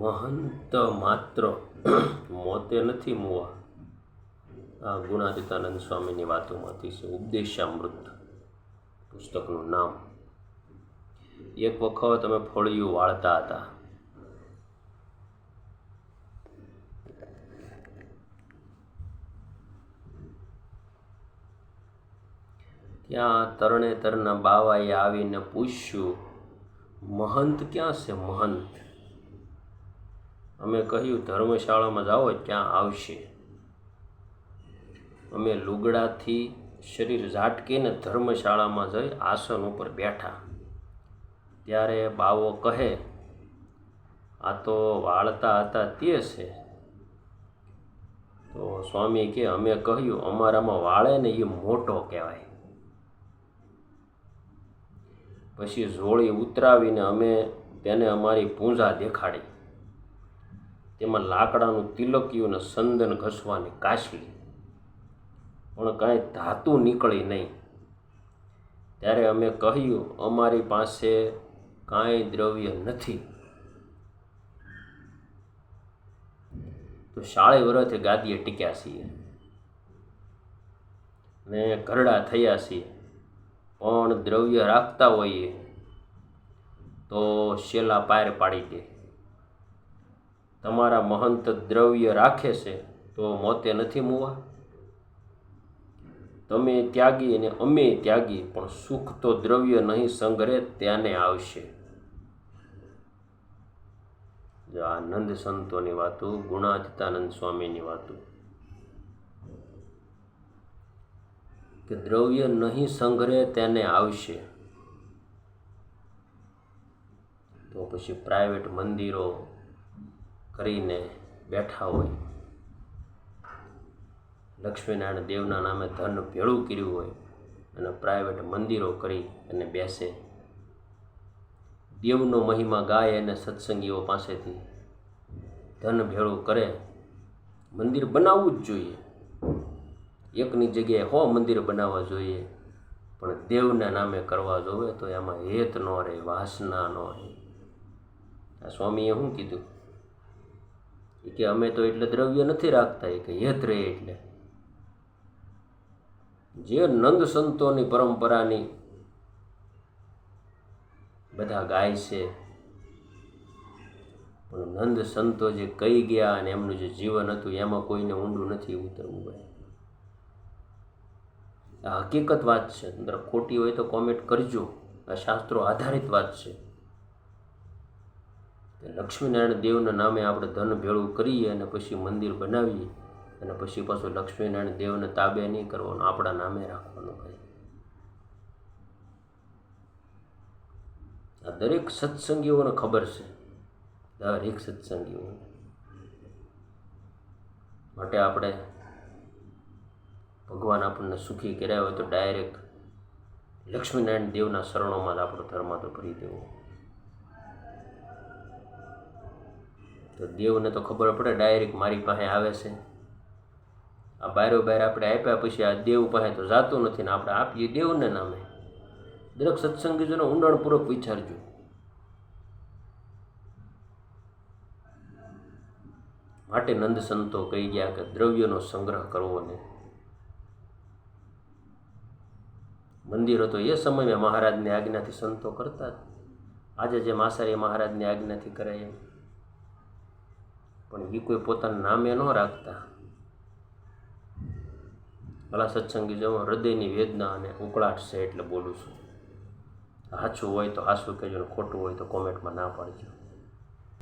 મહંત માત્ર મોતે નથી મુવા. આ ગુણાતીતાનંદ સ્વામીની વાતોમાંથી છે ઉપદેશામૃત પુસ્તકનું નામ. એક વખત અમે ફળિયું વાળતા હતા. ત્યાં તરણેતરના બાવાએ આવીને પૂછ્યું, મહંત ક્યાં છે મહંત? અમે કહ્યું, ધર્મશાળામાં જાઓ, ત્યાં આવશે. અમે લુગડાથી શરીર ઝાટકીને ધર્મશાળામાં જઈ આસન ઉપર બેઠા. ત્યારે બાવો કહે, આ તો વાળતા હતા તે છે. તો સ્વામી કે, અમે કહ્યું, અમારામાં વાળે ને એ મોટો કહેવાય. પછી જોળી ઉતરાવીને અમે તેને અમારી પૂંજા દેખાડી. તેમાં લાકડાનું તિલકિયું ને સંદન ઘસવાની કાશલી પણ કાંઈ ધાતુ નીકળી નહીં. ત્યારે અમે કહ્યું, અમારી પાસે કાંઈ દ્રવ્ય નથી. તો શાળે વરથે ગાદીએ ટીક્યા છીએ. ને ઘરડા થયા છીએ. પણ દ્રવ્ય રાખતા હોઈએ તો શેલા પાર પાડી દે. તમારા મહંત દ્રવ્ય રાખે છે તો મોતે નથી મૂવા? તમે ત્યાગી અને અમે ત્યાગી, પણ સુખ તો દ્રવ્ય નહીં સંગ્રહે ત્યાંને આવશે. આનંદ સંતોની વાતો, ગુણાતીતાનંદ સ્વામીની વાતો, કે દ્રવ્ય નહીં સંગ્રહે તેને આવશે, તો પછી પ્રાઇવેટ મંદિરો કરીને બેઠા હોય. લક્ષ્મીનારાયણ દેવના નામે ધન ભેળું કર્યું હોય અને પ્રાઇવેટ મંદિરો કરી અને બેસે. દેવનો મહિમા ગાય અને સત્સંગીઓ પાસેથી ધન ભેળું કરે. મંદિર બનાવવું જ જોઈએ. એકની જગ્યાએ હો મંદિર બનાવવા જોઈએ, પણ દેવના નામે કરવા જોવે તો એમાં હેત ન રહે, વાસના ન રહે. આ સ્વામીએ શું કીધું? કે અમે તો એટલે દ્રવ્ય નથી રાખતા કે યત્રે એટલે. જે નંદ સંતોની પરંપરાની બધા ગાય છે, પણ નંદ સંતો જે કહી ગયા અને એમનું જે જીવન હતું, એમાં કોઈને ઊંડું નથી ઉતરવું ભાઈ. આ હકીકત વાત છે. અંદર ખોટી હોય તો કોમેન્ટ કરજો. આ શાસ્ત્રો આધારિત વાત છે. લક્ષ્મીનારાયણ દેવના નામે આપણે ધન ભેળું કરીએ અને પછી મંદિર બનાવીએ અને પછી પાછું લક્ષ્મીનારાયણ દેવને તાબે નહીં કરવાનું, આપણા નામે રાખવાનું ભાઈ આ દરેક સત્સંગીઓને ખબર છે. દરેક સત્સંગીઓ માટે આપણે ભગવાન આપણને સુખી કર્યા હોય તો ડાયરેક્ટ લક્ષ્મીનારાયણ દેવના શરણોમાં જ આપણો ધર્મ તો ભરી દેવો. તો દેવને તો ખબર પડે ડાયરેક્ટ મારી પાસે આવે છે. આ બારો બાર આપણે આપ્યા પછી આ દેવ પાસે તો જાતું નથી ને આપણે આપીએ દેવને નામે. દરેક સત્સંગીજોને ઊંડાણપૂર્વક વિચારજો. માટે નંદ સંતો કહી ગયા કે દ્રવ્યનો સંગ્રહ કરવો ને. મંદિરો તો એ સમયમાં મહારાજની આજ્ઞાથી સંતો કરતા આજે જે માસારી મહારાજની આજ્ઞાથી કરે એમ. પણ એ કોઈ પોતાના નામે ન રાખતા. ભલા સત્સંગી જેમાં હૃદયની વેદના અને ઉકળાટ છે એટલે બોલું છું. સાચું હોય તો હાસું કહેજો ખોટું હોય તો કોમેન્ટમાં ના પાડજો.